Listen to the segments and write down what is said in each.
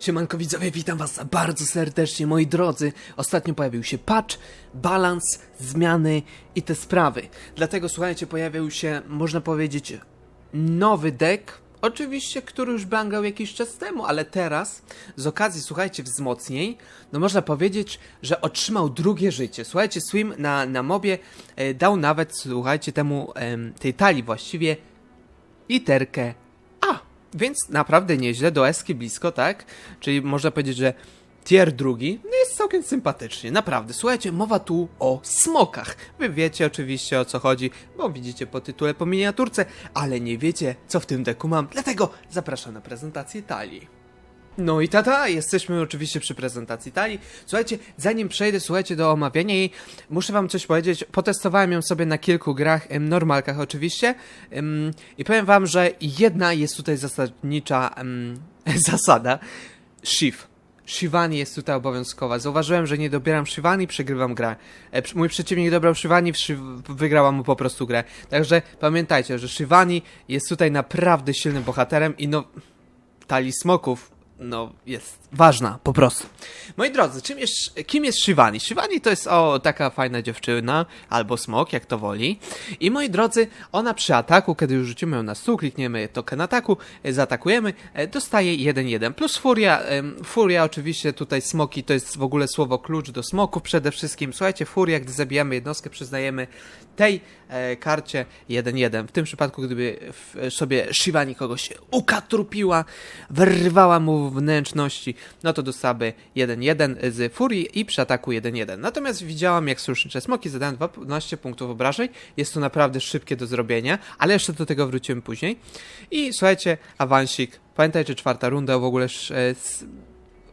Siemanko widzowie, witam was bardzo serdecznie, moi drodzy. Ostatnio pojawił się patch, balans, zmiany i te sprawy. Dlatego słuchajcie, pojawił się, można powiedzieć, nowy deck. Oczywiście, który już bangał jakiś czas temu, ale teraz, z okazji, słuchajcie, wzmocnień, no można powiedzieć, że otrzymał drugie życie. Słuchajcie, Swim na, na mobie e, dał nawet, słuchajcie, temu, em, tej talii właściwie, literkę. Więc naprawdę nieźle, do Eski blisko, tak? Czyli można powiedzieć, że tier drugi no jest całkiem sympatycznie, naprawdę. Słuchajcie, mowa tu o smokach. Wy wiecie oczywiście o co chodzi, bo widzicie po tytule, po miniaturce, ale nie wiecie co w tym deku mam, dlatego zapraszam na prezentację talii. No i tata, jesteśmy oczywiście przy prezentacji talii. Słuchajcie, zanim przejdę, słuchajcie, do omawiania jej, muszę wam coś powiedzieć. Potestowałem ją sobie na kilku grach, normalkach oczywiście. I powiem wam, że jedna jest tutaj zasadnicza zasada. Shiv. Shivani jest tutaj obowiązkowa. Zauważyłem, że nie dobieram Shivani, przegrywam grę. E, mój przeciwnik dobrał Shivani, Shiv- wygrała mu po prostu grę. Także pamiętajcie, że Shivani jest tutaj naprawdę silnym bohaterem i no talii smoków, no, jest ważna, po prostu. Moi drodzy, czym jest, kim jest Shivani? Shivani to jest, o, taka fajna dziewczyna, albo smok, jak to woli. I moi drodzy, ona przy ataku, kiedy już rzucimy ją na stół, klikniemy token ataku, e, zaatakujemy, e, dostaje 1-1. Plus furia, furia oczywiście tutaj smoki, to jest w ogóle słowo klucz do smoków przede wszystkim. Słuchajcie, furia, gdy zabijamy jednostkę, przyznajemy tej e, karcie 1-1. W tym przypadku, gdyby sobie Shivani kogoś ukatrupiła, wyrwała mu wnętrzności, no to dostałaby 1-1 z furii i przy ataku 1-1. Natomiast widziałam, jak sojusznicze smoki zadają 12 punktów obrażeń. Jest to naprawdę szybkie do zrobienia, ale jeszcze do tego wrócimy później. I słuchajcie, awansik. Pamiętajcie, czwarta runda w ogóle e,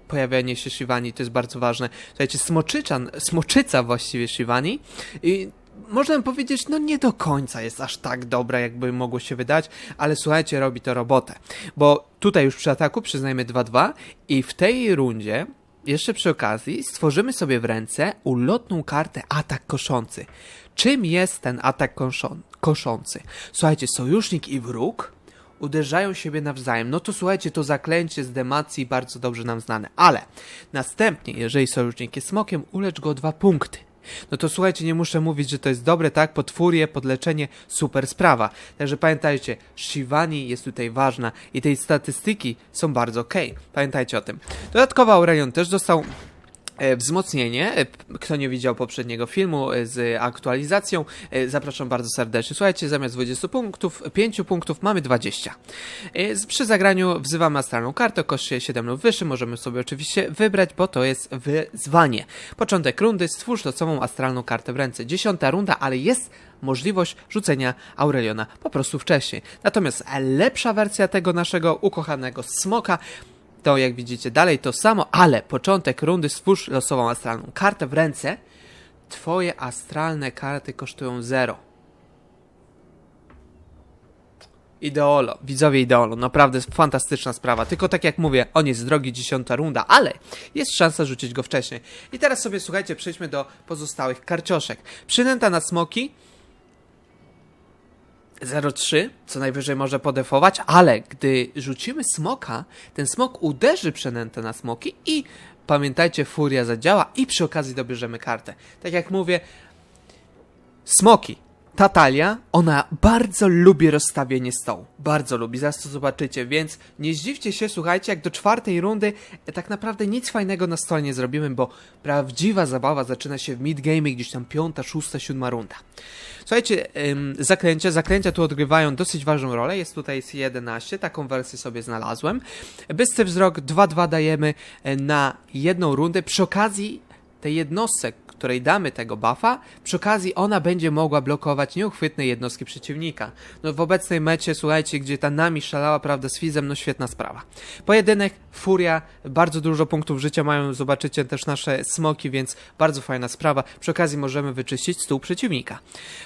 pojawianie się Shivani to jest bardzo ważne. Słuchajcie, smoczyczan, smoczyca właściwie Shivani i można powiedzieć, no nie do końca jest aż tak dobra, jakby mogło się wydać, ale słuchajcie, robi to robotę. Bo tutaj już przy ataku przyznajmy 2-2 i w tej rundzie jeszcze przy okazji stworzymy sobie w ręce ulotną kartę atak koszący. Czym jest ten atak koszą- koszący? Słuchajcie, sojusznik i wróg uderzają siebie nawzajem. No to słuchajcie, to zaklęcie z demacji bardzo dobrze nam znane. Ale następnie, jeżeli sojusznik jest smokiem, ulecz go o dwa punkty. No to słuchajcie, nie muszę mówić, że to jest dobre, tak? Pod furię, pod leczenie, super sprawa. Także pamiętajcie, Shivani jest tutaj ważna i tej statystyki są bardzo okej. Pamiętajcie o tym. Dodatkowo Aurelion też dostał wzmocnienie. E, Kto nie widział poprzedniego filmu e, z aktualizacją, e, zapraszam bardzo serdecznie. Słuchajcie, zamiast 20 punktów, 5 punktów mamy 20. E, z- Przy zagraniu wzywamy astralną kartę o koszcie 7 lub wyższy. Możemy sobie oczywiście wybrać, bo to jest wyzwanie. Początek rundy, stwórz losową astralną kartę w ręce. Dziesiąta runda, ale jest możliwość rzucenia Aureliona po prostu wcześniej. Natomiast e, lepsza wersja tego naszego ukochanego smoka to jak widzicie dalej to samo, ale początek rundy stwórz losową astralną kartę w ręce. Twoje astralne karty kosztują 0. Ideolo, widzowie Ideolo, naprawdę fantastyczna sprawa. Tylko tak jak mówię, on jest drogi, dziesiąta runda, ale jest szansa rzucić go wcześniej. I teraz sobie słuchajcie, przejdźmy do pozostałych karcioszek. Przynęta na smoki 0,3, co najwyżej może podefować, ale gdy rzucimy smoka, ten smok uderzy przynętę na smoki i pamiętajcie, furia zadziała i przy okazji dobierzemy kartę. Tak jak mówię, smoki. Ta talia, ona bardzo lubi rozstawienie stołu. Bardzo lubi, zaraz to zobaczycie, więc nie zdziwcie się, słuchajcie, jak do czwartej rundy e, tak naprawdę nic fajnego na stole nie zrobimy, bo prawdziwa zabawa zaczyna się w midgame, gdzieś tam piąta, szósta, siódma runda. Słuchajcie, ym, zaklęcia, tu odgrywają dosyć ważną rolę, jest tutaj z 11, taką wersję sobie znalazłem. Bystry wzrok 2-2 dajemy e, na jedną rundę, przy okazji tej jednostce, której damy tego buffa, przy okazji ona będzie mogła blokować nieuchwytne jednostki przeciwnika. No w obecnej mecie, słuchajcie, gdzie ta nami szalała, prawda, z Fizem, no świetna sprawa. Pojedynek, Furia, bardzo dużo punktów życia mają, zobaczycie też nasze smoki, więc bardzo fajna sprawa. Przy okazji możemy wyczyścić stół przeciwnika.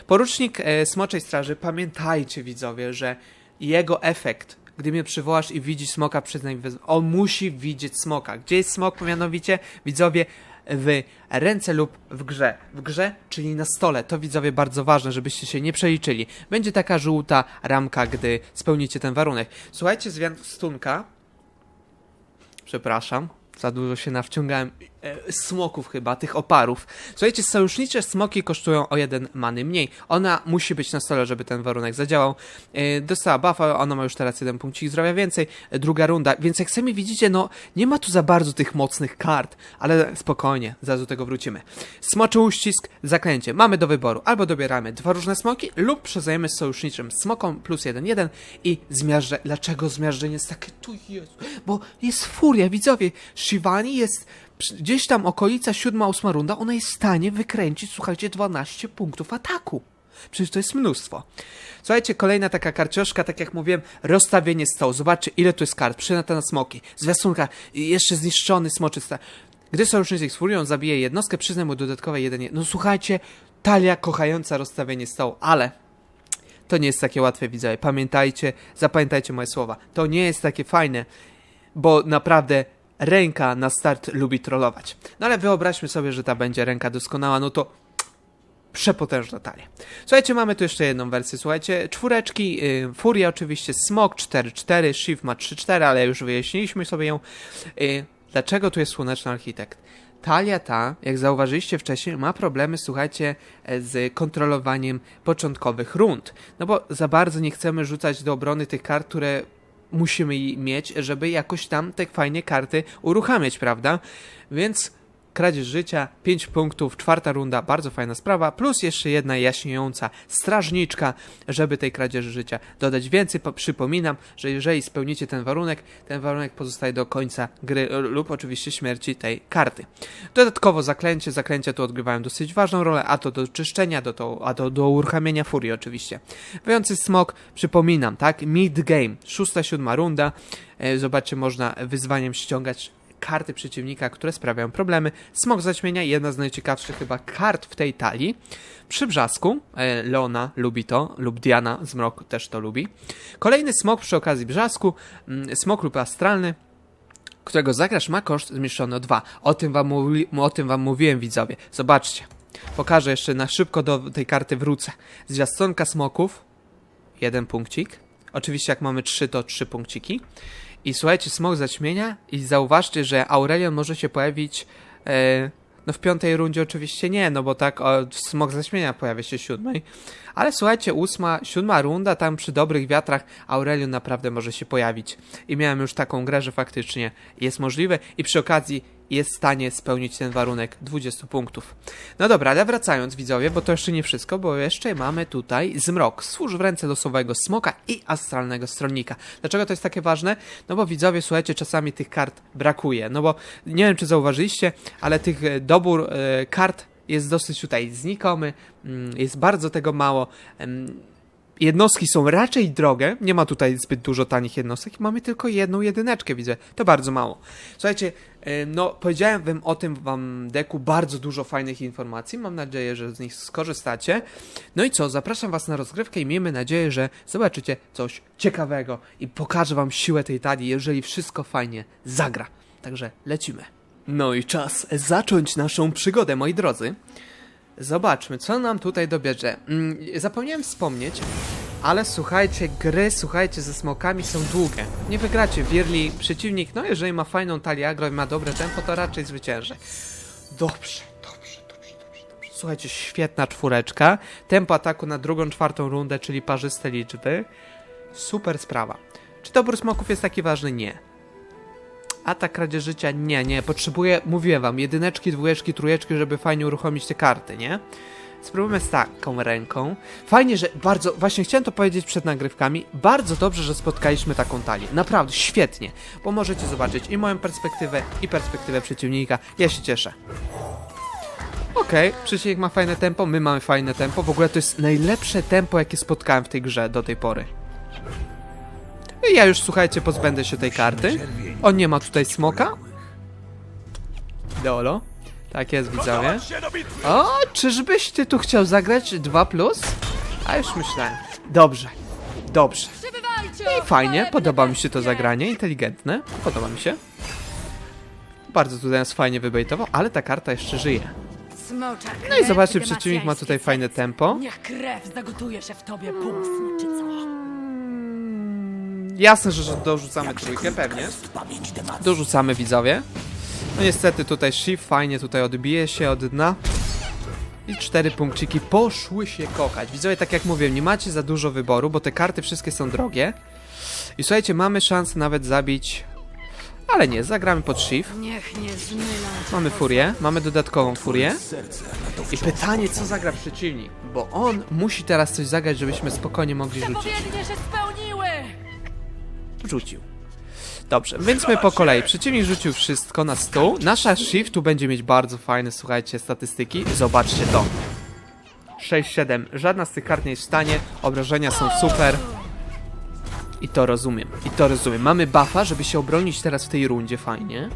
Porucznik e, Smoczej Straży, pamiętajcie widzowie, że jego efekt gdy mnie przywołasz i widzisz smoka, przyznaj on musi widzieć smoka. Gdzie jest smok? Mianowicie, widzowie, w ręce lub w grze. W grze, czyli na stole. To widzowie bardzo ważne, żebyście się nie przeliczyli. Będzie taka żółta ramka, gdy spełnicie ten warunek. Słuchajcie, zwiastunka Przepraszam. Za dużo się nawciągałem smoków chyba, tych oparów. Słuchajcie, sojusznicze smoki kosztują o jeden many mniej. Ona musi być na stole, żeby ten warunek zadziałał. E, dostała buffa, ona ma już teraz jeden punkcik zdrowia więcej. E, druga runda, więc jak sami widzicie, no nie ma tu za bardzo tych mocnych kart, ale spokojnie, zaraz do tego wrócimy. Smoczy uścisk, zaklęcie. Mamy do wyboru. Albo dobieramy dwa różne smoki, lub przezajemy z sojuszniczym smokom plus jeden jeden i zmiażdżę. Dlaczego zmiażdżenie jest takie tu jest? Bo jest furia, widzowie. Shivani jest gdzieś tam okolica siódma, ósma runda, ona jest w stanie wykręcić, słuchajcie, 12 punktów ataku. Przecież to jest mnóstwo. Słuchajcie, kolejna taka karcioszka, tak jak mówiłem, rozstawienie stołu. Zobaczcie, ile tu jest kart. Przynata na smoki. Zwiastunka, jeszcze zniszczony smoczy. Gdy sojusznik z furią zabije jednostkę, przyzna mu dodatkowe jedynie. No słuchajcie, talia kochająca rozstawienie stołu, ale to nie jest takie łatwe, widzowie. Pamiętajcie, zapamiętajcie moje słowa. To nie jest takie fajne, bo naprawdę ręka na start lubi trollować. No ale wyobraźmy sobie, że ta będzie ręka doskonała, no to przepotężna talia. Słuchajcie, mamy tu jeszcze jedną wersję, słuchajcie, czwóreczki, yy, Furia oczywiście, Smok 4-4, Shift ma 3-4, ale już wyjaśniliśmy sobie ją. Yy, dlaczego tu jest Słoneczny Architekt? Talia ta, jak zauważyliście wcześniej, ma problemy, słuchajcie, e, z kontrolowaniem początkowych rund. No bo za bardzo nie chcemy rzucać do obrony tych kart, które musimy mieć, żeby jakoś tam te fajne karty uruchamiać, prawda? Więc kradzież życia, 5 punktów, czwarta runda, bardzo fajna sprawa, plus jeszcze jedna jaśniejąca strażniczka, żeby tej kradzieży życia dodać więcej. Po, przypominam, że jeżeli spełnicie ten warunek, ten warunek pozostaje do końca gry lub oczywiście śmierci tej karty. Dodatkowo zaklęcie, zaklęcia tu odgrywają dosyć ważną rolę, a to do czyszczenia, do, to, a to do uruchamiania furii oczywiście. Wyjący smok, przypominam, tak, mid game, szósta, siódma runda, e, zobaczcie, można wyzwaniem ściągać karty przeciwnika, które sprawiają problemy. Smok zaćmienia, jedna z najciekawszych chyba kart w tej talii. Przy brzasku, e, Leona lubi to, lub Diana, Zmrok też to lubi. Kolejny smok przy okazji brzasku, mm, smok lub astralny, którego zagrasz ma koszt zmniejszony o 2. O tym wam, mówi, o tym wam mówiłem, widzowie. Zobaczcie. Pokażę jeszcze na szybko do tej karty wrócę. Zwiastunka smoków, jeden punkcik. Oczywiście jak mamy trzy, to trzy punkciki. I słuchajcie, smok zaćmienia i zauważcie, że Aurelion może się pojawić e, no w piątej rundzie oczywiście nie, no bo tak o, zaćmienia pojawia się siódmej. Ale słuchajcie, ósma, siódma runda, tam przy dobrych wiatrach Aurelion naprawdę może się pojawić. I miałem już taką grę, że faktycznie jest możliwe i przy okazji jest w stanie spełnić ten warunek 20 punktów. No dobra, ale wracając widzowie, bo to jeszcze nie wszystko, bo jeszcze mamy tutaj zmrok. Służ w ręce losowego smoka i astralnego stronnika. Dlaczego to jest takie ważne? No bo widzowie, słuchajcie, czasami tych kart brakuje. No bo nie wiem, czy zauważyliście, ale tych e, dobór e, kart jest dosyć tutaj znikomy, mm, jest bardzo tego mało. Jednostki są raczej drogie, nie ma tutaj zbyt dużo tanich jednostek, mamy tylko jedną jedyneczkę, widzę, to bardzo mało. Słuchajcie, e, no powiedziałem wam o tym wam deku bardzo dużo fajnych informacji, mam nadzieję, że z nich skorzystacie. No i co, zapraszam was na rozgrywkę i miejmy nadzieję, że zobaczycie coś ciekawego i pokażę wam siłę tej talii, jeżeli wszystko fajnie zagra. Także lecimy. No i czas zacząć naszą przygodę, moi drodzy. Zobaczmy, co nam tutaj dobierze. Mm, zapomniałem wspomnieć, ale słuchajcie, gry, słuchajcie, ze smokami są długie. Nie wygracie, wierli przeciwnik, no jeżeli ma fajną talię agro i ma dobre tempo, to raczej zwycięży. Dobrze, dobrze, dobrze, dobrze, dobrze. Słuchajcie, świetna czwóreczka. Tempo ataku na drugą, czwartą rundę, czyli parzyste liczby. Super sprawa. Czy dobór smoków jest taki ważny? Nie. Atak kradzież życia? Nie, nie. Potrzebuję, mówiłem wam, jedyneczki, dwójeczki, trójeczki, żeby fajnie uruchomić te karty, nie? Spróbujmy z taką ręką. Fajnie, że bardzo, właśnie chciałem to powiedzieć przed nagrywkami, bardzo dobrze, że spotkaliśmy taką talię. Naprawdę, świetnie, bo możecie zobaczyć i moją perspektywę, i perspektywę przeciwnika. Ja się cieszę. Okej, przeciwnik ma fajne tempo, my mamy fajne tempo. W ogóle to jest najlepsze tempo, jakie spotkałem w tej grze do tej pory. I ja już, słuchajcie, pozbędę się tej karty. On nie ma tutaj smoka. Dolo. Tak jest, widzowie. O, czyżbyś ty tu chciał zagrać 2 plus? A już myślałem. Dobrze, dobrze. I fajnie, podoba mi się to zagranie, inteligentne. Podoba mi się. Bardzo tutaj nas fajnie wybejtował, ale ta karta jeszcze żyje. No i zobaczcie, przeciwnik ma tutaj fajne tempo. Niech krew zagotuje się w tobie, półsnie, czy co? Mm, Jasne, że dorzucamy trójkę, pewnie. Dorzucamy widzowie. No niestety tutaj Shift fajnie tutaj odbije się od dna. I cztery punkciki poszły się kochać. Widzowie, tak jak mówię, nie macie za dużo wyboru, bo te karty wszystkie są drogie. I słuchajcie, mamy szansę nawet zabić... Ale nie, zagramy pod Shift. Mamy furię, mamy dodatkową furię. I pytanie, co zagra przeciwnik? Bo on musi teraz coś zagrać, żebyśmy spokojnie mogli rzucić. Rzucił. Dobrze, więc my po kolei. Przeciwnik rzucił wszystko na stół. Nasza shift tu będzie mieć bardzo fajne, słuchajcie, statystyki. Zobaczcie to. 6-7. Żadna z tych kart nie jest w stanie. Obrażenia są super. I to rozumiem. I to rozumiem. Mamy buffa, żeby się obronić teraz w tej rundzie. Fajnie.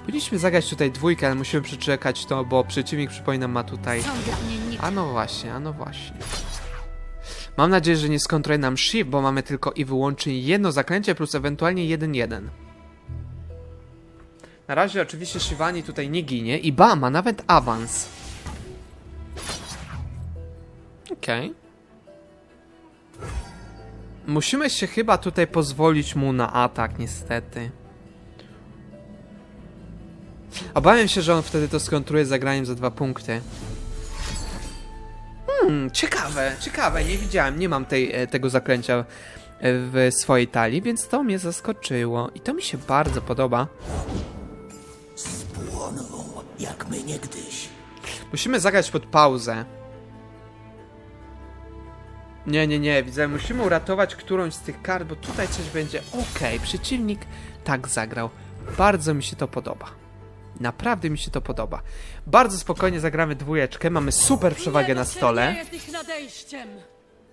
Powinniśmy zagrać tutaj dwójkę, ale musimy przeczekać to, bo przeciwnik, przypominam, ma tutaj... A no właśnie, a no właśnie. Mam nadzieję, że nie skontruje nam shift, bo mamy tylko i wyłącznie jedno zaklęcie plus ewentualnie 1-1. Na razie oczywiście Shivani tutaj nie ginie i ba, ma nawet awans. Okej. Musimy się chyba tutaj pozwolić mu na atak, niestety. Obawiam się, że on wtedy to skontruje zagraniem za dwa punkty. Hmm, ciekawe, ciekawe, nie widziałem, nie mam tej, e, tego zaklęcia e, w swojej talii, więc to mnie zaskoczyło i to mi się bardzo podoba. Płoną, jak my niegdyś. Musimy zagrać pod pauzę. Nie, nie, nie, widzę, musimy uratować którąś z tych kart, bo tutaj coś będzie ok. Przeciwnik tak zagrał. Bardzo mi się to podoba. Naprawdę mi się to podoba. Bardzo spokojnie zagramy dwójeczkę, mamy super przewagę na stole.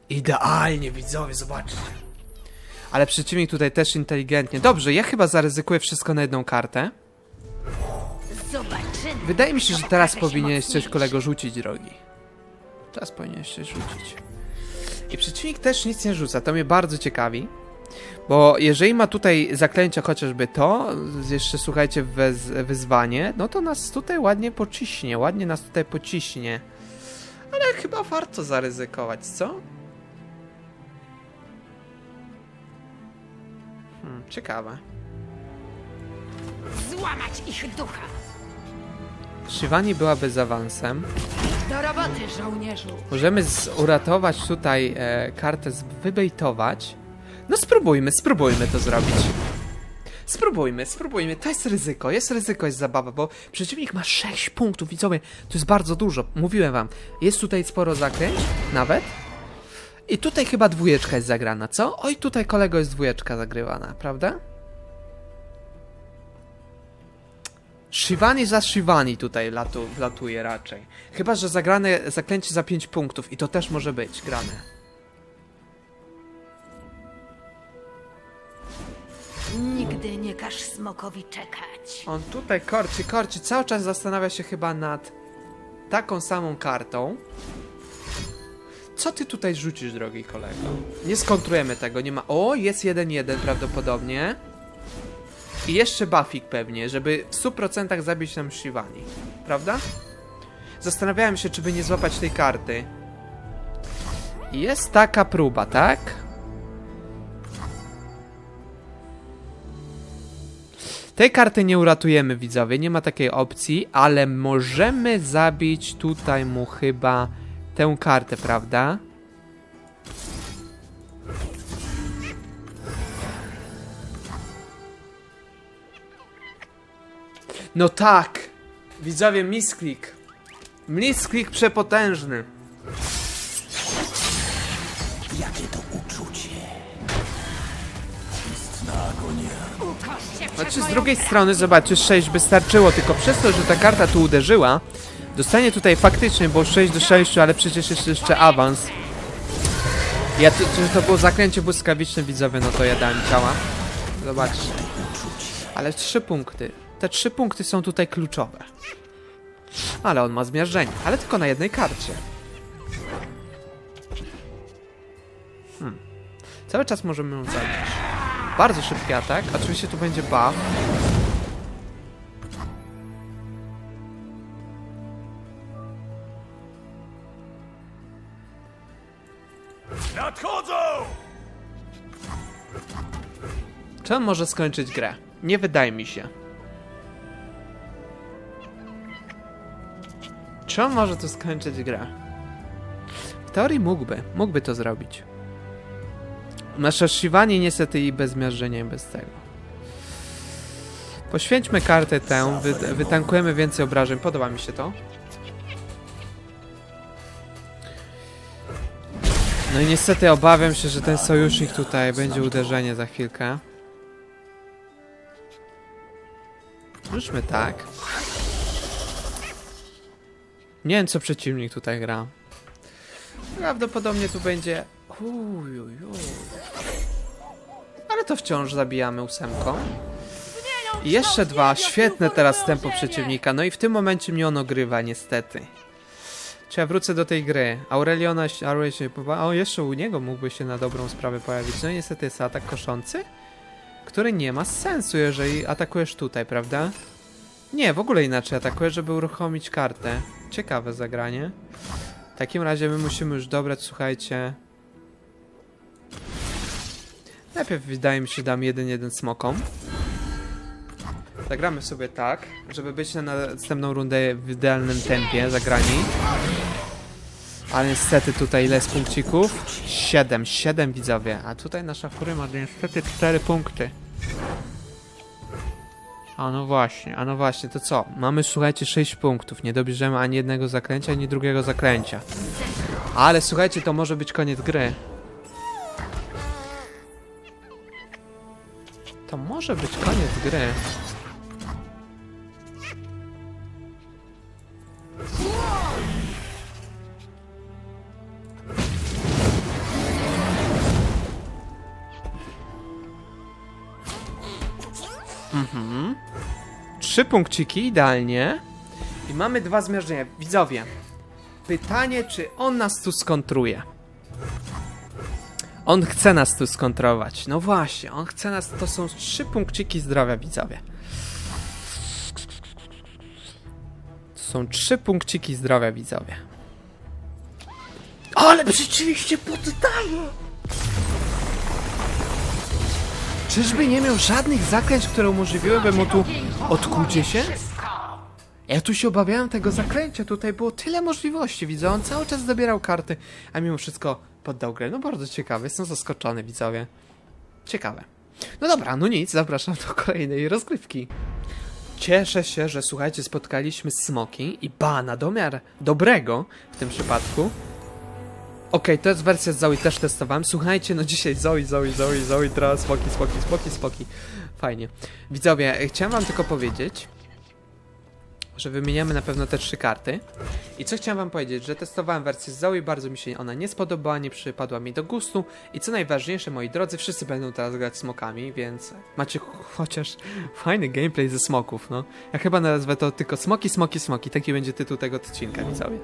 Idealnie, widzowie, zobaczcie. Ale przeciwnik tutaj też inteligentnie. Dobrze, ja chyba zaryzykuję wszystko na jedną kartę. Wydaje mi się, że teraz powinieneś coś kolego rzucić, drogi. Teraz powinieneś coś rzucić. I przeciwnik też nic nie rzuca, to mnie bardzo ciekawi. Bo jeżeli ma tutaj zaklęcia chociażby to, jeszcze słuchajcie, wez, wyzwanie, no to nas tutaj ładnie pociśnie, ładnie nas tutaj pociśnie. Ale chyba warto zaryzykować, co? Hmm, ciekawe. Złamać ich ducha. Shivani byłaby z awansem. Do roboty, żołnierzu. Możemy uratować tutaj e, kartę, wybejtować. No spróbujmy, spróbujmy to zrobić. Spróbujmy, spróbujmy. To jest ryzyko, jest ryzyko, jest zabawa, bo przeciwnik ma 6 punktów, widzowie. To jest bardzo dużo, mówiłem wam. Jest tutaj sporo zakręć, nawet. I tutaj chyba dwójeczka jest zagrana, co? Oj, tutaj kolego jest dwójeczka zagrywana, prawda? Shivani za Shivani tutaj latu, latuje raczej. Chyba, że zagrane zaklęcie za 5 punktów i to też może być grane. Każ smokowi czekać. On tutaj korci, korci, cały czas zastanawia się chyba nad taką samą kartą. Co ty tutaj rzucisz, drogi kolego? Nie skontrujemy tego, nie ma... O, jest 1-1 prawdopodobnie. I jeszcze buffik pewnie, żeby w 100% zabić nam Shivani. Prawda? Zastanawiałem się, czy by nie złapać tej karty. Jest taka próba, tak? Tej karty nie uratujemy, widzowie, nie ma takiej opcji, ale możemy zabić tutaj mu chyba tę kartę, prawda? No tak! Widzowie, misklik. Misklik przepotężny. Znaczy z drugiej strony, zobaczcie, 6 by starczyło, tylko przez to, że ta karta tu uderzyła, dostanie tutaj faktycznie, było 6 do 6, ale przecież jest jeszcze awans. Ja, to, to było zaklęcie błyskawiczne, widzowie, no to ja dałem ciała. Zobaczcie. Ale 3 punkty. Te 3 punkty są tutaj kluczowe. Ale on ma zmiażdżenie, ale tylko na jednej karcie. Hmm. Cały czas możemy ją zabić. Bardzo szybki atak. Oczywiście tu będzie buff. Nadchodzą! Czy on może skończyć grę? Nie wydaje mi się. Czy on może tu skończyć grę? W teorii mógłby. Mógłby to zrobić. Nasze Shivani niestety i bez miażdżenia bez tego. Poświęćmy kartę tę, wy, wytankujemy więcej obrażeń. Podoba mi się to. No i niestety obawiam się, że ten sojusznik tutaj będzie uderzenie za chwilkę. Rzućmy tak. Nie wiem, co przeciwnik tutaj gra. Prawdopodobnie tu będzie... Uj, uj, uj. Ale to wciąż zabijamy ósemką. I jeszcze dwa. Świetne teraz tempo przeciwnika. No i w tym momencie mnie on ogrywa, niestety. Czy ja wrócę do tej gry? Aureliona Aurel się O, jeszcze u niego mógłby się na dobrą sprawę pojawić. No niestety jest atak koszący, który nie ma sensu, jeżeli atakujesz tutaj, prawda? Nie, w ogóle inaczej atakujesz, żeby uruchomić kartę. Ciekawe zagranie. W takim razie my musimy już dobrać, słuchajcie. Najpierw wydaje mi się dam jeden jeden smokom. Zagramy sobie tak, żeby być na następną rundę w idealnym tempie zagrani. Ale niestety tutaj ile jest punkcików? 7, 7 widzowie, a tutaj nasza fury ma niestety 4 punkty. A no właśnie, a no właśnie, to co? Mamy słuchajcie 6 punktów, nie dobierzemy ani jednego zaklęcia, ani drugiego zaklęcia. Ale słuchajcie, to może być koniec gry. To może być koniec gry. Trzy punkciki, idealnie. I mamy dwa zmierzenia. Widzowie, pytanie, czy on nas tu skontruje? On chce nas tu skontrować. No właśnie, on chce nas... To są trzy punkciki zdrowia, widzowie. To są trzy punkciki zdrowia, widzowie. Ale rzeczywiście poddaje! Czyżby nie miał żadnych zaklęć, które umożliwiłyby mu tu odkucie się? Ja tu się obawiałem tego zaklęcia, tutaj było tyle możliwości, widzę, on cały czas zabierał karty, a mimo wszystko poddał grę. No bardzo ciekawe, jestem zaskoczony, widzowie. Ciekawe. No dobra, no nic, zapraszam do kolejnej rozgrywki. Cieszę się, że słuchajcie, spotkaliśmy smoki i ba, na domiar dobrego w tym przypadku. Okej, to jest wersja z Zoe, też testowałem. Słuchajcie, no dzisiaj Zoe, Zoe, Zoe, Zoe, teraz spoki, spoki, spoki, spoki. Fajnie. Widzowie, chciałem wam tylko powiedzieć, że wymieniamy na pewno te trzy karty. I co chciałem wam powiedzieć, że testowałem wersję z Zoe, bardzo mi się ona nie spodobała, nie przypadła mi do gustu. I co najważniejsze, moi drodzy, wszyscy będą teraz grać smokami, więc macie ch- chociaż fajny gameplay ze smoków, no. Ja chyba nazwę to tylko smoki, smoki, smoki. Taki będzie tytuł tego odcinka, widzowie.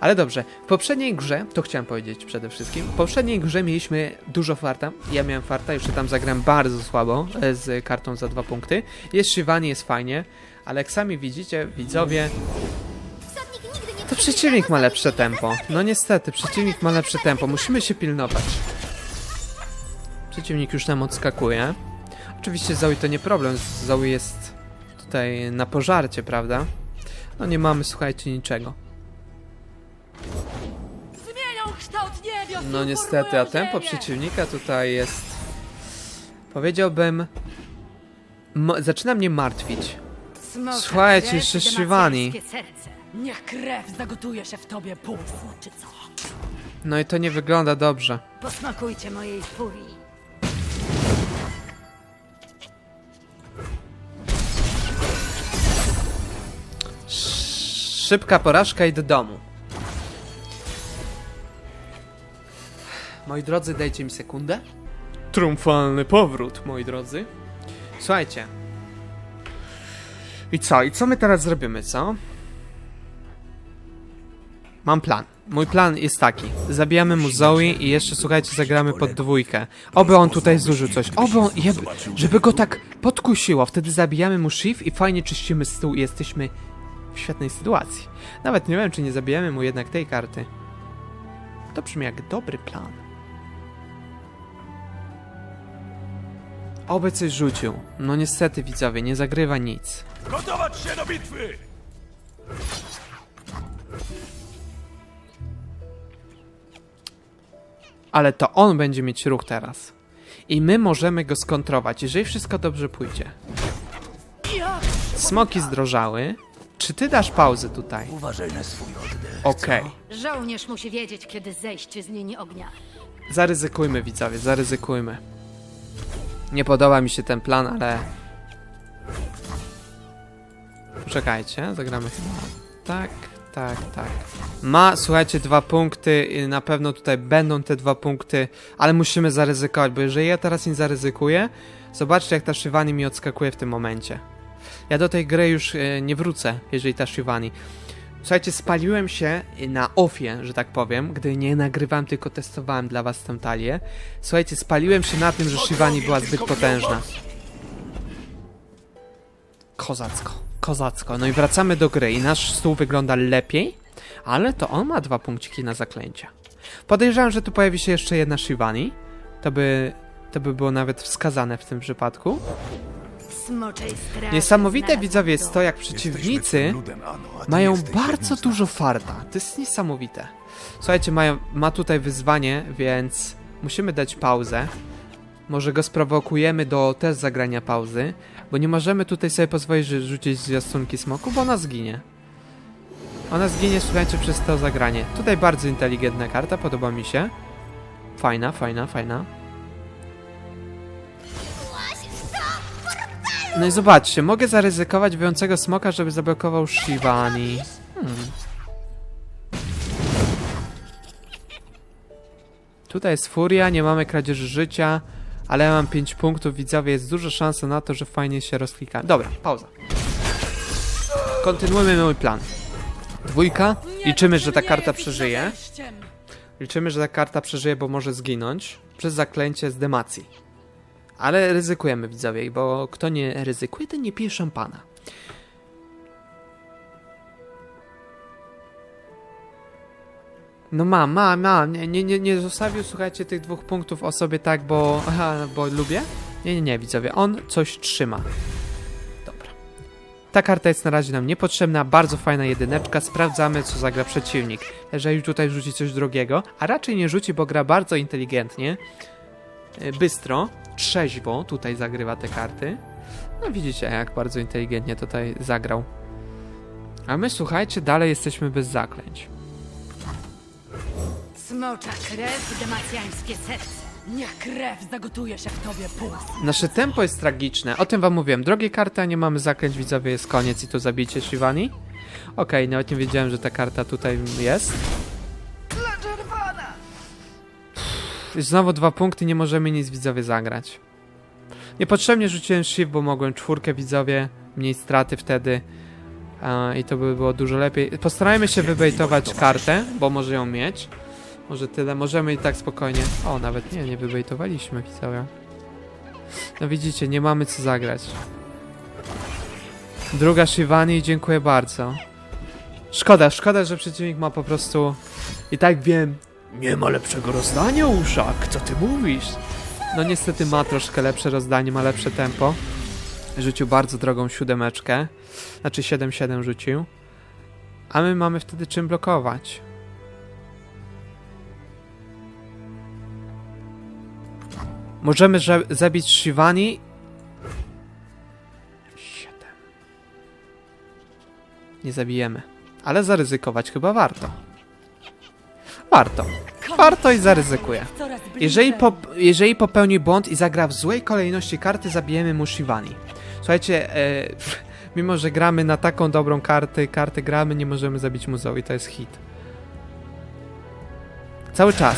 Ale dobrze, w poprzedniej grze, to chciałem powiedzieć przede wszystkim, w poprzedniej grze mieliśmy dużo farta. Ja miałem farta, jeszcze tam zagram bardzo słabo e, z kartą za dwa punkty. Jest Shivani, jest fajnie, ale jak sami widzicie, widzowie, to przeciwnik ma lepsze tempo. No niestety, przeciwnik ma lepsze tempo. Musimy się pilnować. Przeciwnik już nam odskakuje. Oczywiście Zoe to nie problem. Zoe jest tutaj na pożarcie, prawda? No nie mamy, słuchajcie, niczego. No niestety, a tempo przeciwnika tutaj jest... Powiedziałbym... Zaczyna mnie martwić. Smoka Słuchajcie, jeszcze demacjańskie Shivani. serce. Niech krew zagotuje się w tobie pulsu, czy co? No i to nie wygląda dobrze. Posmakujcie mojej furii. Szybka porażka i do domu. Moi drodzy, dajcie mi sekundę. Triumfalny powrót, moi drodzy. Słuchajcie. I co? I co my teraz zrobimy, co? Mam plan. Mój plan jest taki. Zabijamy mu Zoe i jeszcze, słuchajcie, zagramy pod dwójkę. Oby on tutaj zużył coś. Oby on, jeby, żeby go tak podkusiło. Wtedy zabijamy mu Shiv i fajnie czyścimy stół i jesteśmy w świetnej sytuacji. Nawet nie wiem, czy nie zabijemy mu jednak tej karty. To brzmi jak dobry plan. Oby coś rzucił. No niestety widzowie, nie zagrywa nic. Gotować się do bitwy! Ale to on będzie mieć ruch teraz. I my możemy go skontrować, jeżeli wszystko dobrze pójdzie. Smoki zdrożały. Czy ty dasz pauzę tutaj? Uważaj na swój oddech. Okej. Żołnierz musi wiedzieć, kiedy zejść z linii ognia. Zaryzykujmy, widzowie, zaryzykujmy. Nie podoba mi się ten plan, ale... Czekajcie, zagramy chyba... Tak, tak, tak. Ma, słuchajcie, dwa punkty na pewno tutaj będą te dwa punkty, ale musimy zaryzykować, bo jeżeli ja teraz nie zaryzykuję, zobaczcie jak ta Shivani mi odskakuje w tym momencie. Ja do tej gry już e, nie wrócę, jeżeli ta Shivani. Słuchajcie, spaliłem się na ofie, że tak powiem, gdy nie nagrywałem, tylko testowałem dla was tę talię. Słuchajcie, spaliłem się na tym, że Shivani była zbyt potężna. Kozacko, kozacko. No i wracamy do gry i nasz stół wygląda lepiej, ale to on ma dwa punkciki na zaklęcia. Podejrzewam, że tu pojawi się jeszcze jedna Shivani. To by, to by było nawet wskazane w tym przypadku. Niesamowite widzowie jest to, jak przeciwnicy mają bardzo dużo farta. To jest niesamowite. Słuchajcie, mają, ma tutaj wyzwanie, więc musimy dać pauzę. Może go sprowokujemy do też zagrania pauzy, bo nie możemy tutaj sobie pozwolić że rzucić zwiastunki smoku, bo ona zginie. Ona zginie, słuchajcie, przez to zagranie. Tutaj bardzo inteligentna karta, podoba mi się. Fajna, fajna, fajna. No i zobaczcie, mogę zaryzykować wyjącego smoka, żeby zablokował Shivani. Hmm. Tutaj jest furia, nie mamy kradzieży życia, ale ja mam 5 punktów, widzowie, jest duża szansa na to, że fajnie się rozklika. Dobra, pauza. Kontynuujmy mój plan. Dwójka, liczymy, że ta karta przeżyje. Liczymy, że ta karta przeżyje, bo może zginąć przez zaklęcie z demacji. Ale ryzykujemy, widzowie, bo kto nie ryzykuje, ten nie pije szampana. No ma, ma, ma. Nie, nie, nie, nie zostawił, słuchajcie, tych dwóch punktów o sobie tak, bo, aha, bo lubię? Nie, nie, nie, widzowie. On coś trzyma. Dobra. Ta karta jest na razie nam niepotrzebna, bardzo fajna jedyneczka. Sprawdzamy, co zagra przeciwnik. Jeżeli tutaj rzuci coś drugiego, a raczej nie rzuci, bo gra bardzo inteligentnie, bystro, trzeźwo tutaj zagrywa te karty. No widzicie, jak bardzo inteligentnie tutaj zagrał. A my, słuchajcie, dalej jesteśmy bez zaklęć. Smocza krew, demacjańskie serce. Niech krew zagotuje się w tobie puls. Nasze tempo jest tragiczne. O tym wam mówiłem. Drogie karty, a nie mamy zaklęć, widzowie, jest koniec i tu zabijcie Shivani. Okej, nawet nie wiedziałem, że ta karta tutaj jest. Znowu dwa punkty, nie możemy nic widzowie zagrać. Niepotrzebnie rzuciłem shift, bo mogłem czwórkę widzowie, mniej straty wtedy. A, I to by było dużo lepiej. Postarajmy się wybejtować kartę, bo może ją mieć. Może tyle, możemy i tak spokojnie. O, nawet nie, nie wybejtowaliśmy widzowie. No widzicie, nie mamy co zagrać. Druga Shivani, dziękuję bardzo. Szkoda, szkoda, że przeciwnik ma po prostu... I tak wiem, nie ma lepszego rozdania, Uszak, co ty mówisz? No niestety ma troszkę lepsze rozdanie, ma lepsze tempo. Rzucił bardzo drogą siódemeczkę. Znaczy 7-7 rzucił. A my mamy wtedy czym blokować. Możemy że- zabić Shivani. 7. Nie zabijemy. Ale zaryzykować chyba warto. Warto. Warto i zaryzykuję. Jeżeli, pop, jeżeli popełni błąd i zagra w złej kolejności karty, zabijemy mu Shivani. Słuchajcie, e, mimo że gramy na taką dobrą kartę, kartę gramy, nie możemy zabić muzeum to jest hit. Cały czas.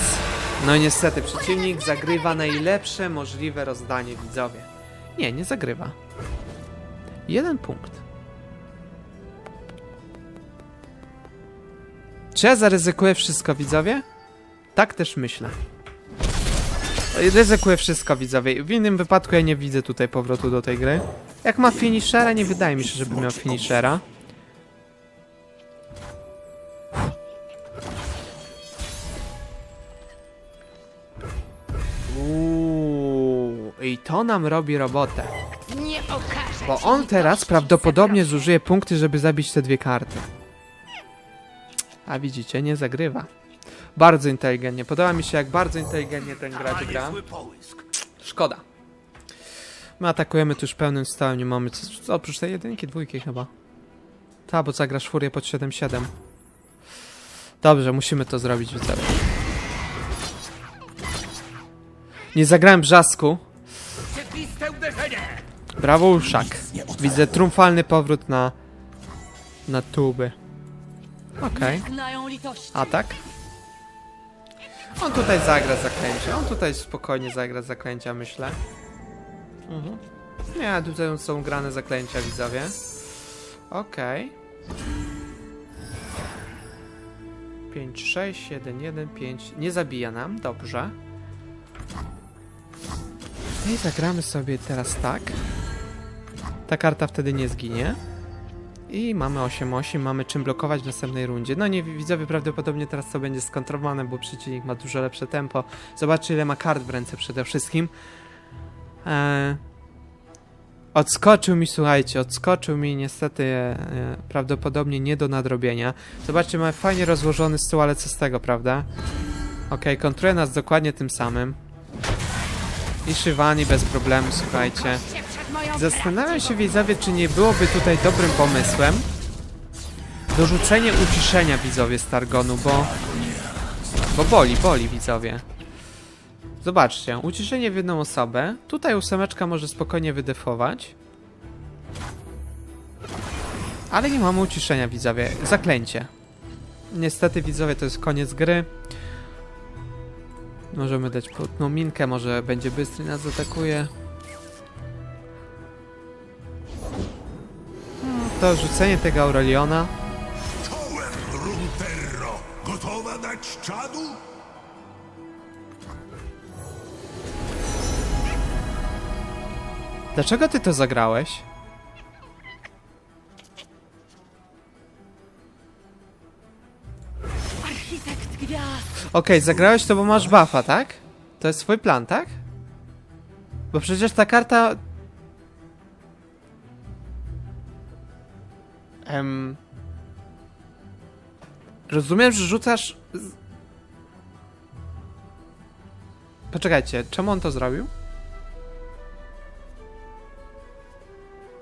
No i niestety, przeciwnik zagrywa najlepsze możliwe rozdanie widzowie. Nie, nie zagrywa. Jeden punkt. Czy ja zaryzykuję wszystko, widzowie? Tak też myślę. Ryzykuję wszystko, widzowie. W innym wypadku ja nie widzę tutaj powrotu do tej gry. Jak ma finishera, nie wydaje mi się, żeby miał finishera. Uuu, i to nam robi robotę. Bo on teraz prawdopodobnie zużyje punkty, żeby zabić te dwie karty. A widzicie, nie zagrywa. Bardzo inteligentnie. Podoba mi się, jak bardzo inteligentnie ten gracz gra. Szkoda. My atakujemy tu już pełnym stałem, nie mamy co, oprócz tej jedynki, dwójki chyba. Ta, bo zagrasz furię pod 7-7. Dobrze, musimy to zrobić widzowie. Nie zagrałem brzasku. Brawo, Uszak. Widzę triumfalny powrót na... na tuby. Okej. Znają litości. Atak. On tutaj zagra zaklęcia. On tutaj spokojnie zagra zaklęcia, myślę. Mhm. Nie, tutaj są grane zaklęcia, widzowie. Okej. 5, 6, 1, 1, 5. Nie zabija nam, dobrze. I zagramy sobie teraz tak. Ta karta wtedy nie zginie. I mamy 8-8, mamy czym blokować w następnej rundzie. No nie, widzowie prawdopodobnie teraz to będzie skontrowane, bo przeciwnik ma dużo lepsze tempo. Zobaczcie ile ma kart w ręce przede wszystkim. Eee, odskoczył mi, słuchajcie, odskoczył mi niestety e, prawdopodobnie nie do nadrobienia. Zobaczcie, mamy fajnie rozłożony stół, ale co z tego, prawda? Okej, kontruje nas dokładnie tym samym. I Shivani bez problemu, słuchajcie. Zastanawiam się widzowie, czy nie byłoby tutaj dobrym pomysłem dorzucenie uciszenia widzowie z Targonu, bo... Bo boli, boli widzowie. Zobaczcie, uciszenie w jedną osobę. Tutaj ósemeczka może spokojnie wydefować. Ale nie mamy uciszenia widzowie. Zaklęcie. Niestety widzowie to jest koniec gry. Możemy dać płótną minkę, może będzie bystry nas zaatakuje. To rzucenie tego Aureliona. Czołem, Runterro! Gotowa dać czadu? Dlaczego ty to zagrałeś? Architekt gwiazd. Okej, zagrałeś to, bo masz buffa, tak? To jest twój plan, tak? Bo przecież ta karta... Em... Rozumiem, że rzucasz... z- Poczekajcie, czemu on to zrobił?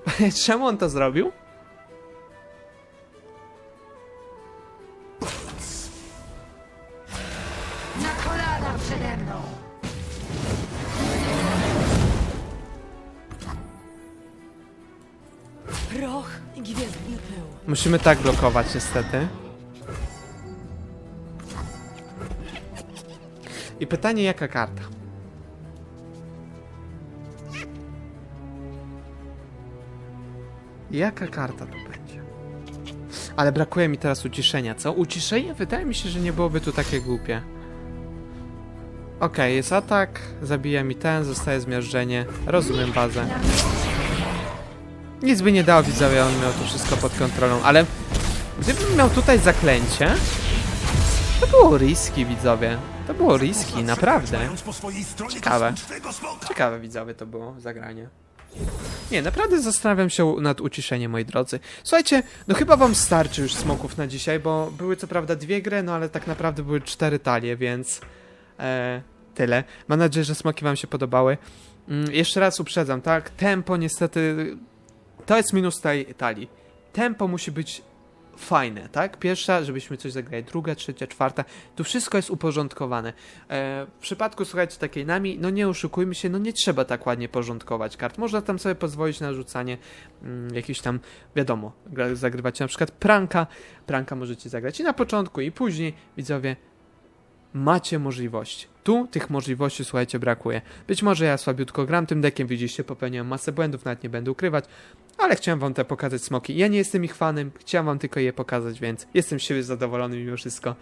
czemu on to zrobił? Na kolana przede mną. Musimy tak blokować niestety. I pytanie jaka karta? Jaka karta tu będzie? Ale brakuje mi teraz uciszenia, co? Uciszenie? Wydaje mi się, że nie byłoby tu takie głupie. Okej, jest atak, zabija mi ten, zostaje zmiażdżenie. Rozumiem bazę. Nic by nie dało widzowie, on miał to wszystko pod kontrolą, ale gdybym miał tutaj zaklęcie, to było riski widzowie. To było riski, naprawdę. Ciekawe. Ciekawe widzowie to było zagranie. Nie, naprawdę zastanawiam się nad uciszeniem, moi drodzy. Słuchajcie, no chyba wam starczy już smoków na dzisiaj, bo były co prawda dwie gry, no ale tak naprawdę były cztery talie, więc e, tyle. Mam nadzieję, że smoki wam się podobały. Mm, jeszcze raz uprzedzam, tak? Tempo niestety to jest minus tej talii. Tempo musi być fajne, tak? Pierwsza, żebyśmy coś zagrali, druga, trzecia, czwarta. Tu wszystko jest uporządkowane. E, w przypadku, słuchajcie, takiej nami, no nie oszukujmy się, no nie trzeba tak ładnie porządkować kart. Można tam sobie pozwolić na rzucanie mm, jakichś tam, wiadomo, zagrywacie na przykład pranka. Pranka możecie zagrać i na początku, i później, widzowie, macie możliwość. Tu tych możliwości, słuchajcie, brakuje. Być może ja słabiutko gram tym dekiem, widzieliście, popełniłem masę błędów, nawet nie będę ukrywać, ale chciałem wam te pokazać smoki. Ja nie jestem ich fanem, chciałem wam tylko je pokazać, więc jestem z siebie zadowolony mimo wszystko.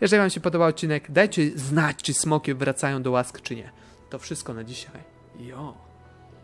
Jeżeli wam się podobał odcinek, dajcie znać, czy smoki wracają do łask, czy nie. To wszystko na dzisiaj. Jo.